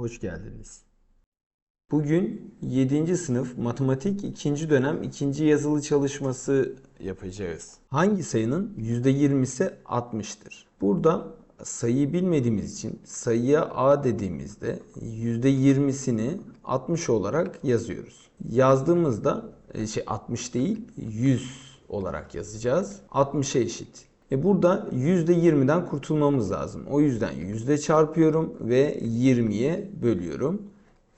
Hoş geldiniz. Bugün 7. sınıf matematik 2. dönem 2. yazılı çalışması yapacağız. Hangi sayının %20'si 60'tır? Burada sayıyı bilmediğimiz için sayıya A dediğimizde %20'sini 60 olarak yazıyoruz. Yazdığımızda e, şey 60 değil 100 olarak yazacağız. 60'a eşit. E burada %20'den kurtulmamız lazım. O yüzden yüzde çarpıyorum ve 20'ye bölüyorum.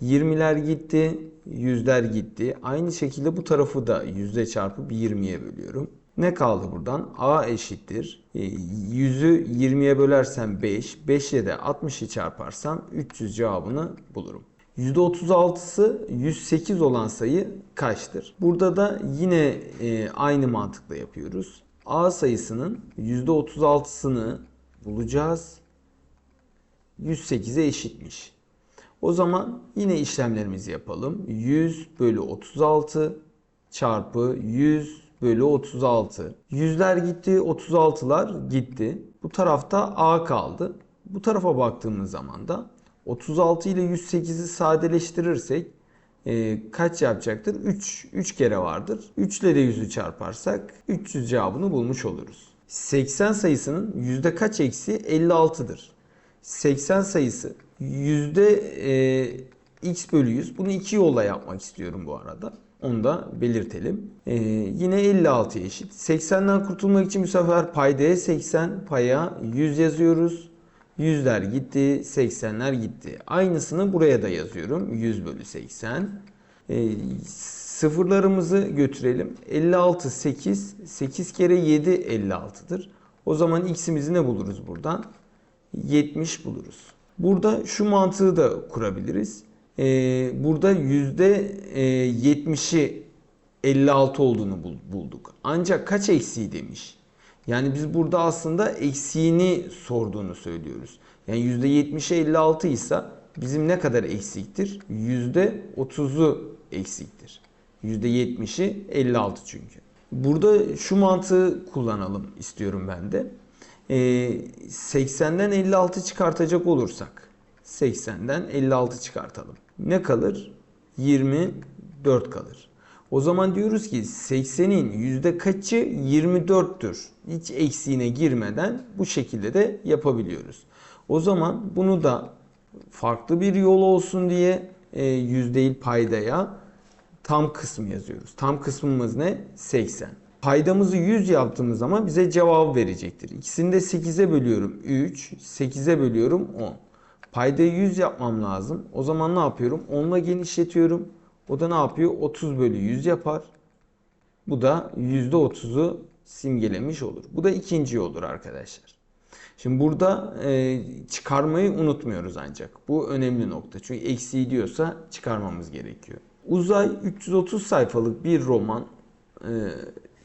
20'ler gitti, yüzler gitti. Aynı şekilde bu tarafı da yüzde çarpıp 20'ye bölüyorum. Ne kaldı buradan? A eşittir. E, 100'ü 20'ye bölersem 5, 5 ile de 60'ı çarparsam 300 cevabını bulurum. %36'sı 108 olan sayı kaçtır? Burada da yine e, aynı mantıkla yapıyoruz. A sayısının %36'sını bulacağız. 108'e eşitmiş. O zaman yine işlemlerimizi yapalım. 100 bölü 36 çarpı 100 bölü 36. Yüzler gitti, 36'lar gitti. Bu tarafta A kaldı. Bu tarafa baktığımız zaman da 36 ile 108'i sadeleştirirsek e, kaç yapacaktır? 3. 3 kere vardır. 3 ile de 100'ü çarparsak 300 cevabını bulmuş oluruz. 80 sayısının yüzde kaç eksi 56'dır. 80 sayısı yüzde e, x bölü 100. Bunu iki yolla yapmak istiyorum bu arada. Onu da belirtelim. E, yine 56 eşit. 80'den kurtulmak için bu sefer paydaya 80, paya 100 yazıyoruz. Yüzler gitti, 80'ler gitti. Aynısını buraya da yazıyorum. 100 bölü 80. E, sıfırlarımızı götürelim. 56, 8. 8 kere 7, 56'dır. O zaman x'imizi ne buluruz buradan? 70 buluruz. Burada şu mantığı da kurabiliriz. E, burada yüzde 70'i 56 olduğunu bul- bulduk. Ancak kaç eksiği demiş. Yani biz burada aslında eksiğini sorduğunu söylüyoruz. Yani %70'e 56 ise bizim ne kadar eksiktir? %30'u eksiktir. %70'i 56 çünkü. Burada şu mantığı kullanalım istiyorum ben de. Ee, 80'den 56 çıkartacak olursak 80'den 56 çıkartalım. Ne kalır? 24 kalır. O zaman diyoruz ki 80'in yüzde kaçı 24'tür. Hiç eksiğine girmeden bu şekilde de yapabiliyoruz. O zaman bunu da farklı bir yol olsun diye e, yüz paydaya tam kısmı yazıyoruz. Tam kısmımız ne? 80. Paydamızı 100 yaptığımız zaman bize cevabı verecektir. İkisini de 8'e bölüyorum 3, 8'e bölüyorum 10. Paydayı 100 yapmam lazım. O zaman ne yapıyorum? 10 ile genişletiyorum. O da ne yapıyor? 30 bölü 100 yapar. Bu da %30'u simgelemiş olur. Bu da ikinci yoldur arkadaşlar. Şimdi burada e, çıkarmayı unutmuyoruz ancak. Bu önemli nokta. Çünkü eksiği diyorsa çıkarmamız gerekiyor. Uzay 330 sayfalık bir roman. E,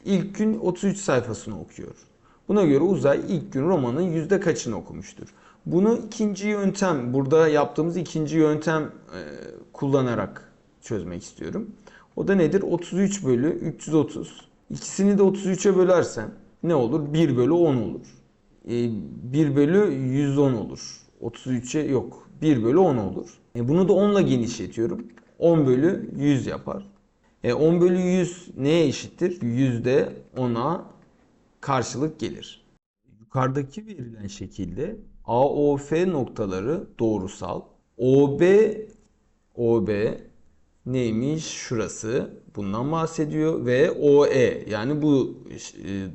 ilk gün 33 sayfasını okuyor. Buna göre Uzay ilk gün romanın yüzde kaçını okumuştur? Bunu ikinci yöntem, burada yaptığımız ikinci yöntem e, kullanarak çözmek istiyorum. O da nedir? 33 bölü 330. İkisini de 33'e bölersem ne olur? 1 bölü 10 olur. E, 1 bölü 110 olur. 33'e yok. 1 bölü 10 olur. E, bunu da 10 ile genişletiyorum. 10 bölü 100 yapar. E, 10 bölü 100 neye eşittir? Yüzde 10'a karşılık gelir. Yukarıdaki verilen şekilde AOF noktaları doğrusal. OB OB neymiş? Şurası. Bundan bahsediyor ve OE yani bu e,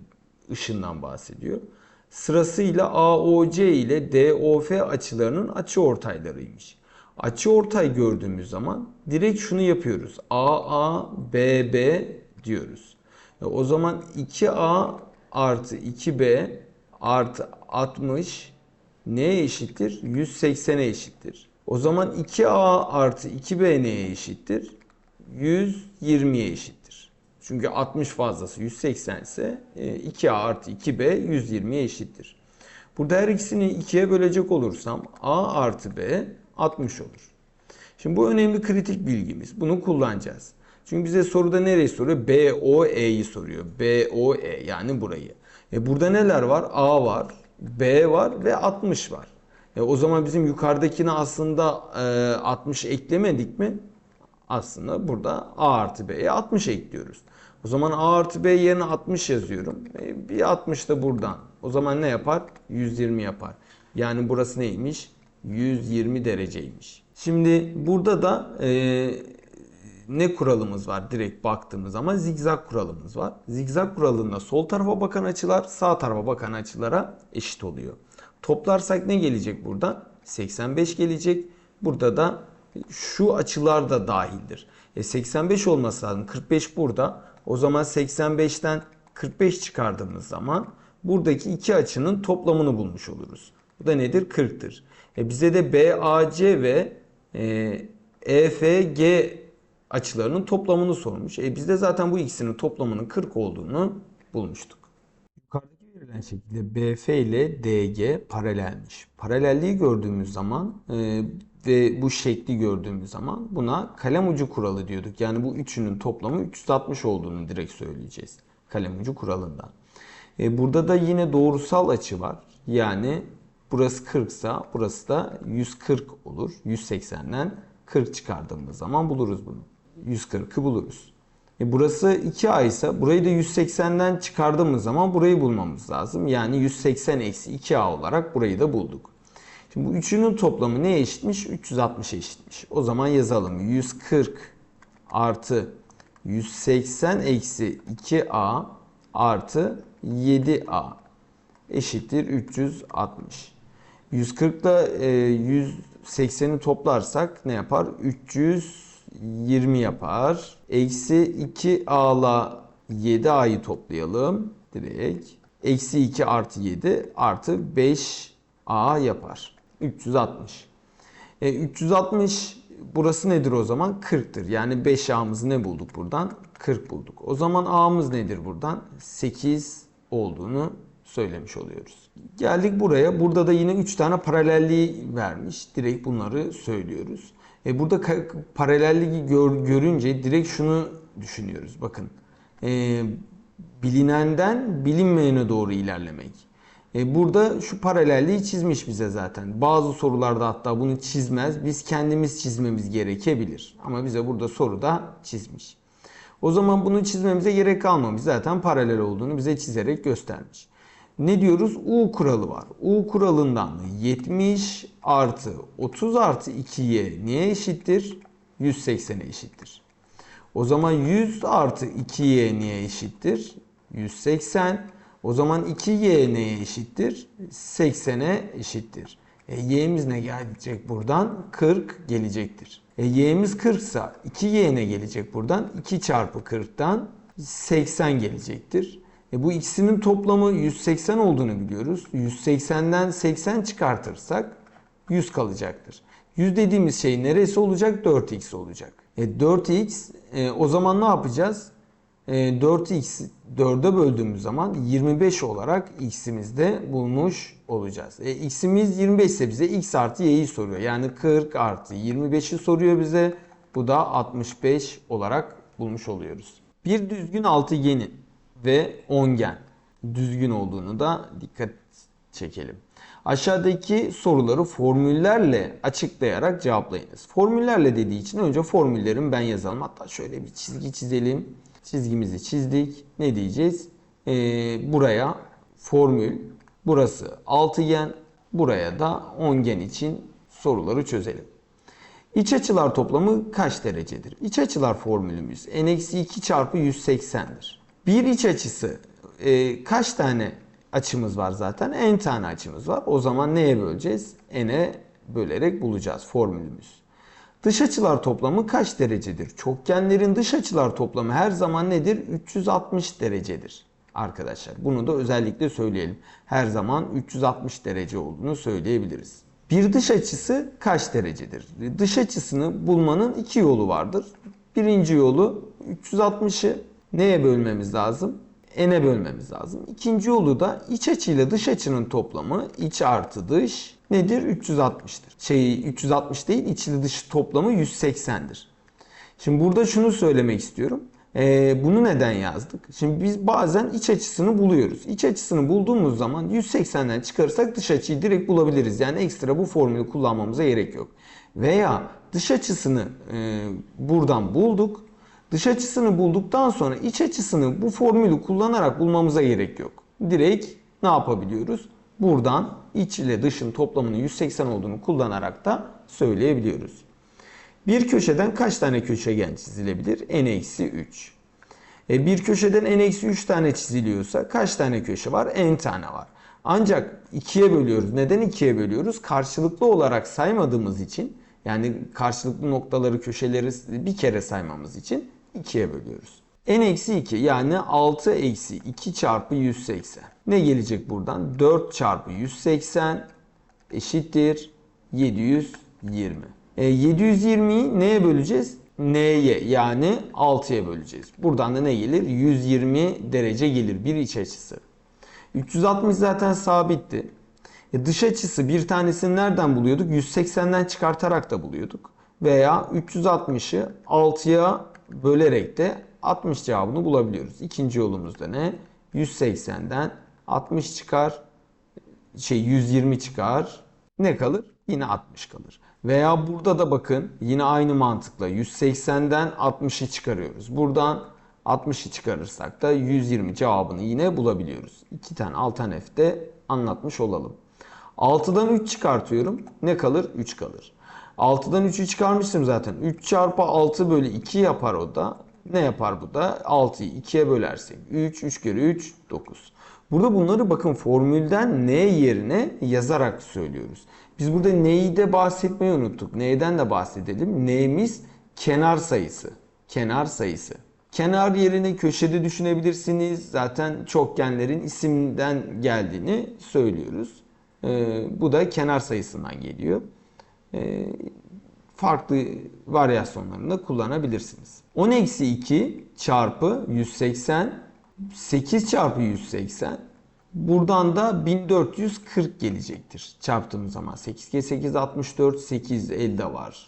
ışından bahsediyor. Sırasıyla AOC ile DOF açılarının açı ortaylarıymış. Açı ortay gördüğümüz zaman direkt şunu yapıyoruz. AA, BB diyoruz. E, o zaman 2A artı 2B artı 60 neye eşittir? 180'e eşittir. O zaman 2A artı 2B neye eşittir? 120'ye eşittir. Çünkü 60 fazlası 180 ise 2A artı 2B 120'ye eşittir. Burada her ikisini 2'ye bölecek olursam A artı B 60 olur. Şimdi bu önemli kritik bilgimiz. Bunu kullanacağız. Çünkü bize soruda nereyi soruyor? BOE'yi soruyor. BOE yani burayı. E burada neler var? A var, B var ve 60 var. E, o zaman bizim yukarıdakine aslında e, 60 eklemedik mi? Aslında burada A artı B'ye 60 ekliyoruz. O zaman A artı B yerine 60 yazıyorum. E, bir 60 da buradan. O zaman ne yapar? 120 yapar. Yani burası neymiş? 120 dereceymiş. Şimdi burada da e, ne kuralımız var direkt baktığımız zaman zigzag kuralımız var. Zigzag kuralında sol tarafa bakan açılar sağ tarafa bakan açılara eşit oluyor. Toplarsak ne gelecek buradan? 85 gelecek. Burada da şu açılar da dahildir. E 85 olması lazım. 45 burada. O zaman 85'ten 45 çıkardığımız zaman buradaki iki açının toplamını bulmuş oluruz. Bu da nedir? 40'tır. E bize de BAC ve e, EFG açılarının toplamını sormuş. E biz de zaten bu ikisinin toplamının 40 olduğunu bulmuştuk. Verilen şekilde BF ile DG paralelmiş. Paralelliği gördüğümüz zaman e, ve bu şekli gördüğümüz zaman buna kalem ucu kuralı diyorduk. Yani bu üçünün toplamı 360 olduğunu direkt söyleyeceğiz. Kalem ucu kuralından. E, burada da yine doğrusal açı var. Yani burası 40 ise burası da 140 olur. 180'den 40 çıkardığımız zaman buluruz bunu. 140'ı buluruz. E burası 2A ise burayı da 180'den çıkardığımız zaman burayı bulmamız lazım. Yani 180 eksi 2A olarak burayı da bulduk. Şimdi bu üçünün toplamı neye eşitmiş? 360 eşitmiş. O zaman yazalım. 140 artı 180 eksi 2A artı 7A eşittir 360. 140 ile 180'i toplarsak ne yapar? 320 yapar. Eksi 2A'la 7A'yı toplayalım direkt. Eksi 2 artı 7 artı 5A yapar. 360. E, 360 burası nedir o zaman? 40'tır. Yani 5A'mızı ne bulduk buradan? 40 bulduk. O zaman A'mız nedir buradan? 8 olduğunu söylemiş oluyoruz. Geldik buraya. Burada da yine 3 tane paralelliği vermiş. Direkt bunları söylüyoruz. E burada paralelliği gör, görünce direkt şunu düşünüyoruz. Bakın. E, bilinenden bilinmeyene doğru ilerlemek. E, burada şu paralelliği çizmiş bize zaten. Bazı sorularda hatta bunu çizmez. Biz kendimiz çizmemiz gerekebilir. Ama bize burada soruda çizmiş. O zaman bunu çizmemize gerek kalmamış. Zaten paralel olduğunu bize çizerek göstermiş. Ne diyoruz? U kuralı var. U kuralından 70 artı 30 artı 2y neye eşittir? 180'e eşittir. O zaman 100 artı 2y neye eşittir? 180. O zaman 2y neye eşittir? 80'e eşittir. E, y'miz ne gelecek buradan? 40 gelecektir. E, y'miz 40 ise 2y ne gelecek buradan? 2 çarpı 40'tan 80 gelecektir. E, bu ikisinin toplamı 180 olduğunu biliyoruz. 180'den 80 çıkartırsak 100 kalacaktır. 100 dediğimiz şey neresi olacak? 4x olacak. E, 4x e, o zaman ne yapacağız? E, 4x 4'e böldüğümüz zaman 25 olarak x'imizde bulmuş olacağız. E, x'imiz 25 ise bize x artı y'yi soruyor. Yani 40 artı 25'i soruyor bize. Bu da 65 olarak bulmuş oluyoruz. Bir düzgün altıgenin ve ongen düzgün olduğunu da dikkat çekelim. Aşağıdaki soruları formüllerle açıklayarak cevaplayınız. Formüllerle dediği için önce formüllerimi ben yazalım. Hatta şöyle bir çizgi çizelim. Çizgimizi çizdik. Ne diyeceğiz? Ee, buraya formül, burası altıgen, buraya da ongen için soruları çözelim. İç açılar toplamı kaç derecedir? İç açılar formülümüz n-2 çarpı 180'dir. Bir iç açısı e, kaç tane açımız var zaten? n tane açımız var. O zaman neye böleceğiz? n'e bölerek bulacağız formülümüz. Dış açılar toplamı kaç derecedir? Çokgenlerin dış açılar toplamı her zaman nedir? 360 derecedir. Arkadaşlar bunu da özellikle söyleyelim. Her zaman 360 derece olduğunu söyleyebiliriz. Bir dış açısı kaç derecedir? Dış açısını bulmanın iki yolu vardır. Birinci yolu 360'ı neye bölmemiz lazım? N'e bölmemiz lazım. İkinci yolu da iç açıyla dış açının toplamı iç artı dış nedir? 360'tır. Şey 360 değil içli dışı toplamı 180'dir. Şimdi burada şunu söylemek istiyorum. Ee, bunu neden yazdık? Şimdi biz bazen iç açısını buluyoruz. İç açısını bulduğumuz zaman 180'den çıkarırsak dış açıyı direkt bulabiliriz. Yani ekstra bu formülü kullanmamıza gerek yok. Veya dış açısını e, buradan bulduk. Dış açısını bulduktan sonra iç açısını bu formülü kullanarak bulmamıza gerek yok. Direkt ne yapabiliyoruz? Buradan iç ile dışın toplamının 180 olduğunu kullanarak da söyleyebiliyoruz. Bir köşeden kaç tane köşegen çizilebilir? n-3. E bir köşeden n-3 tane çiziliyorsa kaç tane köşe var? n tane var. Ancak ikiye bölüyoruz. Neden ikiye bölüyoruz? Karşılıklı olarak saymadığımız için yani karşılıklı noktaları köşeleri bir kere saymamız için ikiye bölüyoruz. n-2 yani 6 eksi 2 çarpı 180. Ne gelecek buradan? 4 çarpı 180 eşittir 720. E, 720'yi neye böleceğiz? N'ye yani 6'ya böleceğiz. Buradan da ne gelir? 120 derece gelir bir iç açısı. 360 zaten sabitti. E, dış açısı bir tanesini nereden buluyorduk? 180'den çıkartarak da buluyorduk. Veya 360'ı 6'ya bölerek de 60 cevabını bulabiliyoruz. İkinci yolumuzda ne? 180'den 60 çıkar. Şey 120 çıkar. Ne kalır? Yine 60 kalır. Veya burada da bakın yine aynı mantıkla 180'den 60'ı çıkarıyoruz. Buradan 60'ı çıkarırsak da 120 cevabını yine bulabiliyoruz. İki tane alternatifte anlatmış olalım. 6'dan 3 çıkartıyorum. Ne kalır? 3 kalır. 6'dan 3'ü çıkarmıştım zaten. 3 çarpı 6 bölü 2 yapar o da. Ne yapar bu da? 6'yı 2'ye bölersek 3, 3 kere 3, 9. Burada bunları bakın formülden n yerine yazarak söylüyoruz. Biz burada neyi de bahsetmeyi unuttuk. Neyden de bahsedelim. N'miz kenar sayısı. Kenar sayısı. Kenar yerine köşede düşünebilirsiniz. Zaten çokgenlerin isimden geldiğini söylüyoruz. Ee, bu da kenar sayısından geliyor. Ee, farklı varyasyonlarını da kullanabilirsiniz. 10 eksi 2 çarpı 180 8 çarpı 180 buradan da 1440 gelecektir. Çarptığımız zaman 8 kere 8 64 8 elde var.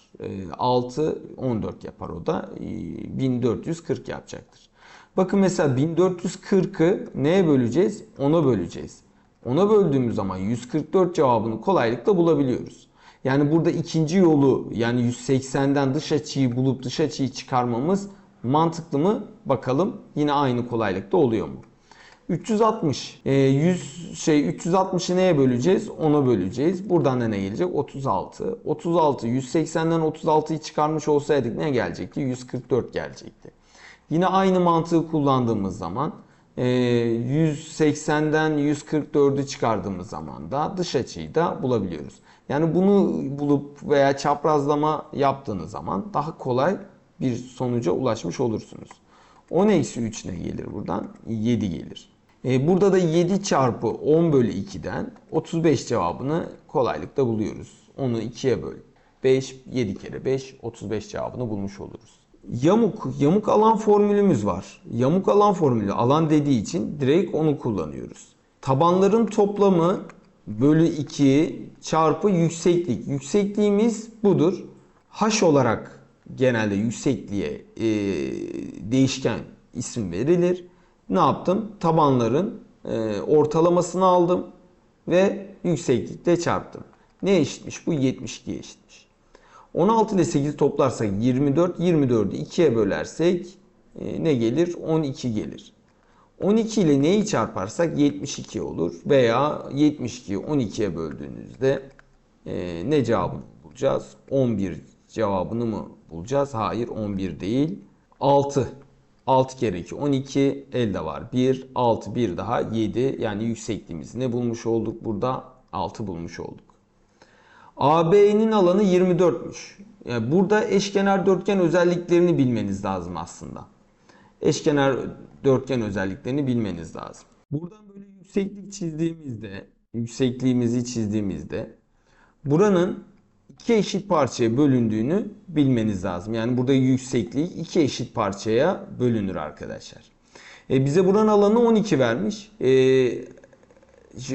6 14 yapar o da 1440 yapacaktır. Bakın mesela 1440'ı neye böleceğiz? 10'a böleceğiz. 10'a böldüğümüz zaman 144 cevabını kolaylıkla bulabiliyoruz. Yani burada ikinci yolu yani 180'den dış açıyı bulup dış açıyı çıkarmamız mantıklı mı? Bakalım yine aynı kolaylıkta oluyor mu? 360. E, 100 şey 360'ı neye böleceğiz? 10'a böleceğiz. Buradan da ne gelecek? 36. 36 180'den 36'yı çıkarmış olsaydık ne gelecekti? 144 gelecekti. Yine aynı mantığı kullandığımız zaman 180'den 144'ü çıkardığımız zaman da dış açıyı da bulabiliyoruz. Yani bunu bulup veya çaprazlama yaptığınız zaman daha kolay bir sonuca ulaşmış olursunuz. 10 eksi 3 ne gelir buradan? 7 gelir. E, burada da 7 çarpı 10 bölü 2'den 35 cevabını kolaylıkla buluyoruz. Onu 2'ye böl. 5, 7 kere 5, 35 cevabını bulmuş oluruz. Yamuk, yamuk alan formülümüz var. Yamuk alan formülü alan dediği için direkt onu kullanıyoruz. Tabanların toplamı bölü 2 çarpı yükseklik. Yüksekliğimiz budur. H olarak genelde yüksekliğe e, değişken isim verilir. Ne yaptım? Tabanların e, ortalamasını aldım ve yükseklikle çarptım. Ne eşitmiş? Bu 72'ye eşitmiş. 16 ile 8 toplarsak 24, 24'ü 2'ye bölersek e, ne gelir? 12 gelir. 12 ile neyi çarparsak 72 olur veya 72'yi 12'ye böldüğünüzde e, ne cevabını bulacağız? 11 cevabını mı bulacağız? Hayır 11 değil. 6. 6 kere 2 12 elde var. 1 6 1 daha 7 yani yüksekliğimizi ne bulmuş olduk burada? 6 bulmuş olduk. AB'nin alanı 24'müş. Yani burada eşkenar dörtgen özelliklerini bilmeniz lazım aslında. Eşkenar dörtgen özelliklerini bilmeniz lazım. Buradan böyle yükseklik çizdiğimizde, yüksekliğimizi çizdiğimizde buranın iki eşit parçaya bölündüğünü bilmeniz lazım. Yani burada yüksekliği iki eşit parçaya bölünür arkadaşlar. E bize buranın alanı 12 vermiş. E,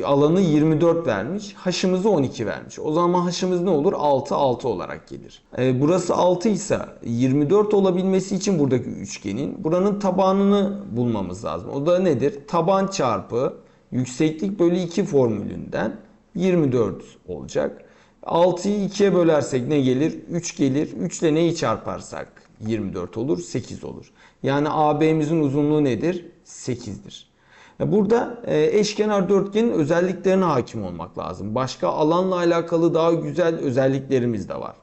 alanı 24 vermiş. H'ımızı 12 vermiş. O zaman h'ımız ne olur? 6 6 olarak gelir. Ee, burası 6 ise 24 olabilmesi için buradaki üçgenin buranın tabanını bulmamız lazım. O da nedir? Taban çarpı yükseklik bölü 2 formülünden 24 olacak. 6'yı 2'ye bölersek ne gelir? 3 gelir. 3 ile neyi çarparsak 24 olur, 8 olur. Yani AB'mizin uzunluğu nedir? 8'dir. Burada e, eşkenar dörtgenin özelliklerine hakim olmak lazım. Başka alanla alakalı daha güzel özelliklerimiz de var.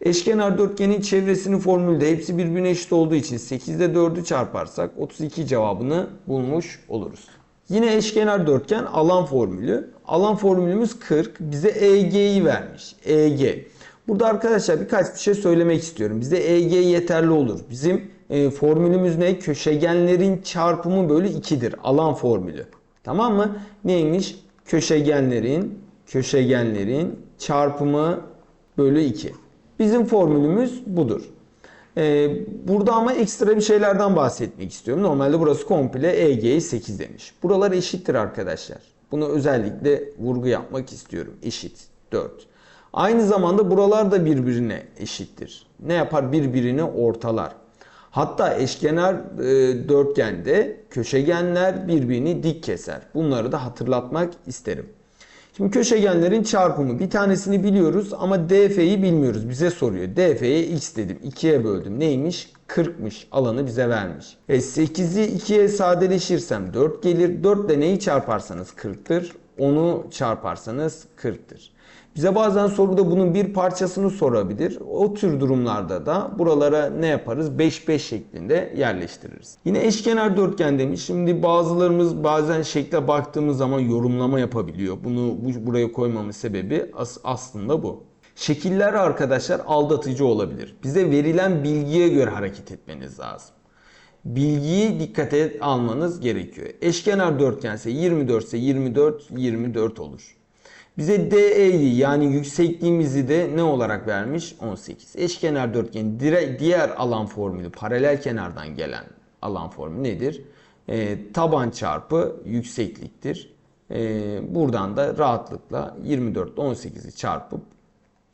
Eşkenar dörtgenin çevresinin formülde hepsi birbirine eşit olduğu için 8'de 4'ü çarparsak 32 cevabını bulmuş oluruz. Yine eşkenar dörtgen alan formülü. Alan formülümüz 40. Bize EG'yi vermiş. EG. Burada arkadaşlar birkaç bir şey söylemek istiyorum. Bize EG yeterli olur. Bizim e, formülümüz ne? Köşegenlerin çarpımı bölü 2'dir. Alan formülü. Tamam mı? Neymiş? Köşegenlerin köşegenlerin çarpımı bölü 2. Bizim formülümüz budur. Ee, burada ama ekstra bir şeylerden bahsetmek istiyorum. Normalde burası komple EG'yi 8 demiş. Buralar eşittir arkadaşlar. Bunu özellikle vurgu yapmak istiyorum. Eşit 4. Aynı zamanda buralar da birbirine eşittir. Ne yapar? Birbirini ortalar. Hatta eşkenar e, dörtgende köşegenler birbirini dik keser. Bunları da hatırlatmak isterim. Şimdi köşegenlerin çarpımı bir tanesini biliyoruz ama DF'yi bilmiyoruz. Bize soruyor. DF'ye x dedim. 2'ye böldüm. Neymiş? 40'mış. Alanı bize vermiş. E 8'i 2'ye sadeleşirsem 4 gelir. 4 ile neyi çarparsanız 40'tır. Onu çarparsanız 40'tır. Bize bazen soruda bunun bir parçasını sorabilir. O tür durumlarda da buralara ne yaparız? 5-5 şeklinde yerleştiririz. Yine eşkenar dörtgen demiş. Şimdi bazılarımız bazen şekle baktığımız zaman yorumlama yapabiliyor. Bunu bu, buraya koymamın sebebi as, aslında bu. Şekiller arkadaşlar aldatıcı olabilir. Bize verilen bilgiye göre hareket etmeniz lazım. Bilgiyi dikkate almanız gerekiyor. Eşkenar dörtgense 24 ise 24 24 olur. Bize DE'yi yani yüksekliğimizi de ne olarak vermiş? 18. Eşkenar dörtgenin diğer alan formülü paralel kenardan gelen alan formülü nedir? E, taban çarpı yüksekliktir. E, buradan da rahatlıkla 24 ile 18'i çarpıp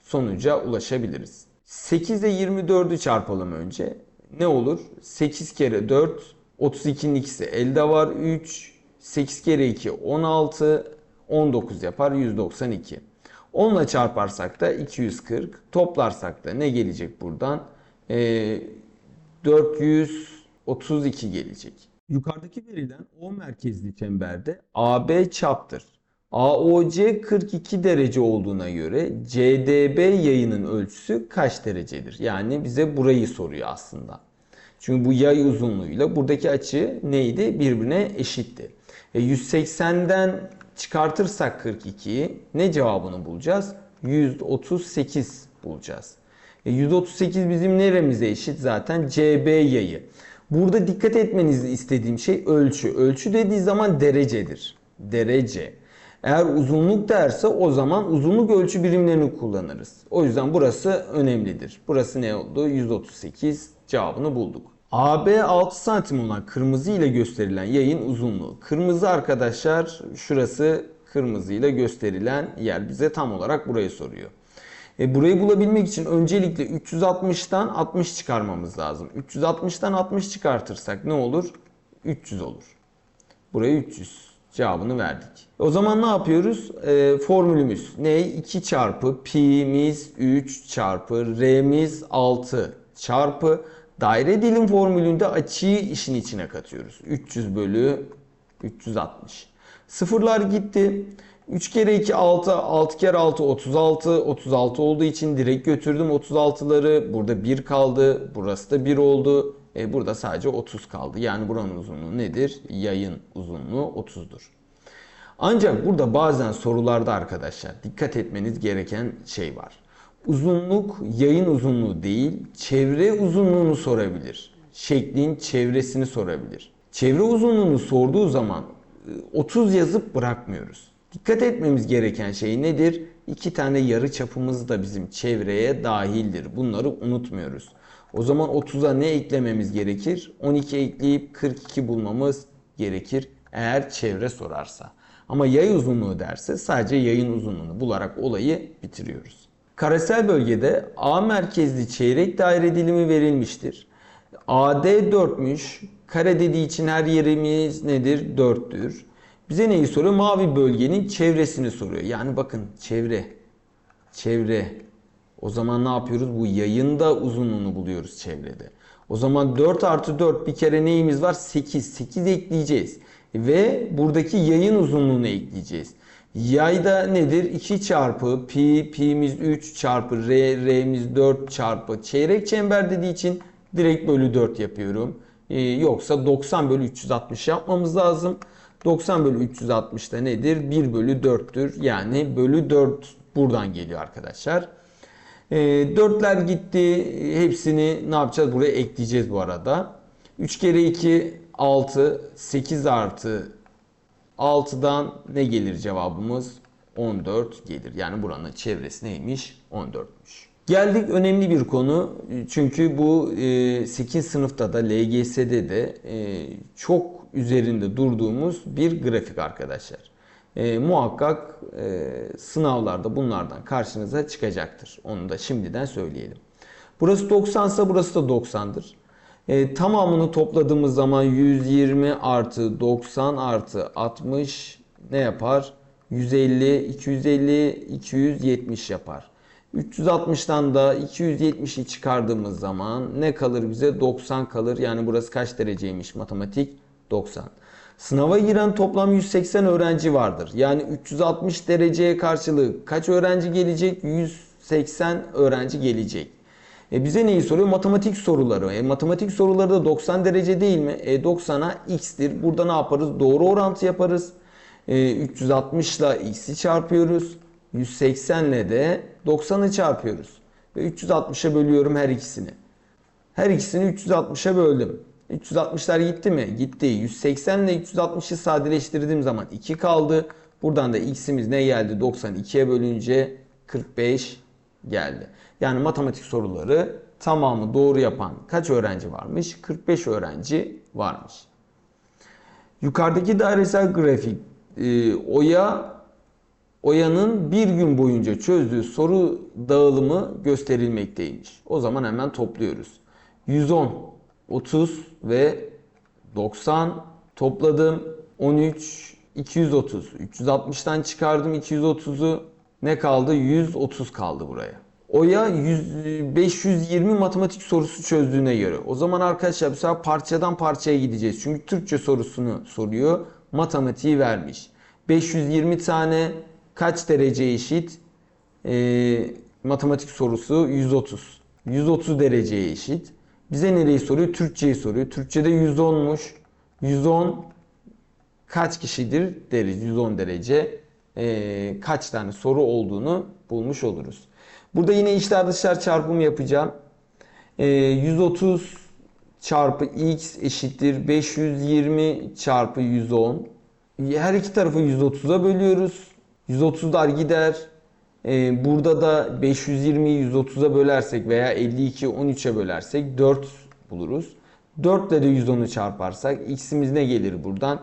sonuca ulaşabiliriz. 8 ile 24'ü çarpalım önce. Ne olur? 8 kere 4 32'nin ikisi elde var 3 8 kere 2 16 19 yapar 192. 10 ile çarparsak da 240. Toplarsak da ne gelecek buradan? Ee, 432 gelecek. Yukarıdaki verilen O merkezli çemberde AB çaptır. AOC 42 derece olduğuna göre CDB yayının ölçüsü kaç derecedir? Yani bize burayı soruyor aslında. Çünkü bu yay uzunluğuyla buradaki açı neydi? Birbirine eşitti. E 180'den çıkartırsak 42'yi ne cevabını bulacağız? 138 bulacağız. E 138 bizim neremize eşit? Zaten CB yayı. Burada dikkat etmenizi istediğim şey ölçü. Ölçü dediği zaman derecedir. Derece. Eğer uzunluk derse o zaman uzunluk ölçü birimlerini kullanırız. O yüzden burası önemlidir. Burası ne oldu? 138 cevabını bulduk. AB 6 santim olan kırmızı ile gösterilen yayın uzunluğu. Kırmızı arkadaşlar şurası kırmızı ile gösterilen yer bize tam olarak burayı soruyor. E burayı bulabilmek için öncelikle 360'tan 60 çıkarmamız lazım. 360'tan 60 çıkartırsak ne olur? 300 olur. Buraya 300 cevabını verdik. O zaman ne yapıyoruz? E, formülümüz ne? 2 çarpı pi'miz 3 çarpı r'miz 6 çarpı daire dilim formülünde açıyı işin içine katıyoruz. 300 bölü 360. Sıfırlar gitti. 3 kere 2 6, 6 kere 6 36. 36 olduğu için direkt götürdüm 36'ları. Burada 1 kaldı. Burası da 1 oldu. E burada sadece 30 kaldı. Yani buranın uzunluğu nedir? Yayın uzunluğu 30'dur. Ancak burada bazen sorularda arkadaşlar dikkat etmeniz gereken şey var. Uzunluk yayın uzunluğu değil, çevre uzunluğunu sorabilir. Şeklin çevresini sorabilir. Çevre uzunluğunu sorduğu zaman 30 yazıp bırakmıyoruz. Dikkat etmemiz gereken şey nedir? İki tane yarı çapımız da bizim çevreye dahildir. Bunları unutmuyoruz. O zaman 30'a ne eklememiz gerekir? 12 ekleyip 42 bulmamız gerekir eğer çevre sorarsa. Ama yay uzunluğu derse sadece yayın uzunluğunu bularak olayı bitiriyoruz. Karesel bölgede A merkezli çeyrek daire dilimi verilmiştir. AD 4'müş. Kare dediği için her yerimiz nedir? 4'tür. Bize neyi soruyor? Mavi bölgenin çevresini soruyor. Yani bakın çevre. Çevre. O zaman ne yapıyoruz? Bu yayın da uzunluğunu buluyoruz çevrede. O zaman 4 artı 4 bir kere neyimiz var? 8. 8 ekleyeceğiz. Ve buradaki yayın uzunluğunu ekleyeceğiz. Yayda nedir? 2 çarpı pi, pi'miz 3 çarpı r, r'miz 4 çarpı çeyrek çember dediği için direkt bölü 4 yapıyorum. Ee, yoksa 90 bölü 360 yapmamız lazım. 90 bölü 360 da nedir? 1 bölü 4'tür. Yani bölü 4 buradan geliyor arkadaşlar. E, 4'ler gitti. Hepsini ne yapacağız? Buraya ekleyeceğiz bu arada. 3 kere 2 6. 8 artı 6'dan ne gelir cevabımız? 14 gelir. Yani buranın çevresi neymiş? 14'müş. Geldik önemli bir konu. Çünkü bu 8 sınıfta da LGS'de de e, çok üzerinde durduğumuz bir grafik arkadaşlar. E, muhakkak e, sınavlarda bunlardan karşınıza çıkacaktır. Onu da şimdiden söyleyelim. Burası 90 ise burası da 90'dır. E, tamamını topladığımız zaman 120 artı 90 artı 60 ne yapar? 150, 250, 270 yapar. 360'tan da 270'i çıkardığımız zaman ne kalır bize? 90 kalır. Yani burası kaç dereceymiş matematik? 90. Sınava giren toplam 180 öğrenci vardır. Yani 360 dereceye karşılık kaç öğrenci gelecek? 180 öğrenci gelecek. E bize neyi soruyor? Matematik soruları. E matematik soruları da 90 derece değil mi? E 90'a x'tir. Burada ne yaparız? Doğru orantı yaparız. E 360 ile x'i çarpıyoruz. 180 ile de 90'ı çarpıyoruz. Ve 360'a bölüyorum her ikisini. Her ikisini 360'a böldüm. 360'lar gitti mi? Gitti. 180 ile 360'ı sadeleştirdiğim zaman 2 kaldı. Buradan da x'imiz ne geldi? 92'ye bölünce 45 geldi. Yani matematik soruları tamamı doğru yapan kaç öğrenci varmış? 45 öğrenci varmış. Yukarıdaki dairesel grafik e, Oya Oya'nın bir gün boyunca çözdüğü soru dağılımı gösterilmekteymiş. O zaman hemen topluyoruz. 110, 30 ve 90 topladım. 13, 230. 360'tan çıkardım 230'u. Ne kaldı? 130 kaldı buraya. Oya 100, 520 matematik sorusu çözdüğüne göre. O zaman arkadaşlar bu sefer parçadan parçaya gideceğiz. Çünkü Türkçe sorusunu soruyor. Matematiği vermiş. 520 tane kaç derece eşit? Ee, matematik sorusu 130. 130 dereceye eşit. Bize nereyi soruyor? Türkçeyi soruyor. Türkçede 110'muş. 110 kaç kişidir deriz 110 derece. Ee, kaç tane soru olduğunu bulmuş oluruz. Burada yine içler dışlar çarpımı yapacağım. Ee, 130 çarpı x eşittir 520 çarpı 110. Her iki tarafı 130'a bölüyoruz. 130'lar gider. Ee, burada da 520'yi 130'a bölersek veya 52'yi 13'e bölersek 4 buluruz. 4 ile de 110'u çarparsak x'imiz ne gelir buradan?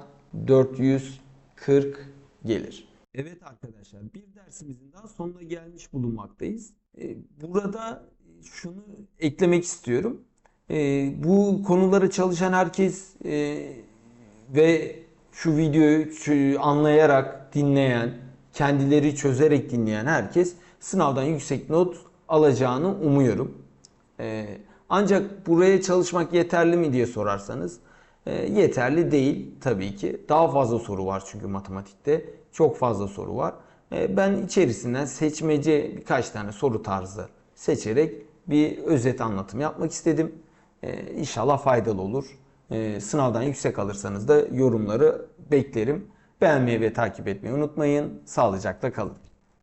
440 gelir. Evet arkadaşlar bir dersimizin daha sonuna gelmiş bulunmaktayız. Ee, Burada şunu eklemek istiyorum. Ee, Bu konuları çalışan herkes e, ve şu videoyu anlayarak dinleyen, kendileri çözerek dinleyen herkes sınavdan yüksek not alacağını umuyorum. Ancak buraya çalışmak yeterli mi diye sorarsanız e, yeterli değil tabii ki. Daha fazla soru var çünkü matematikte. Çok fazla soru var. E, Ben içerisinden seçmece birkaç tane soru tarzı seçerek bir özet anlatım yapmak istedim. E, İnşallah faydalı olur. E, Sınavdan yüksek alırsanız da yorumları beklerim. Beğenmeyi ve takip etmeyi unutmayın. Sağlıcakla kalın.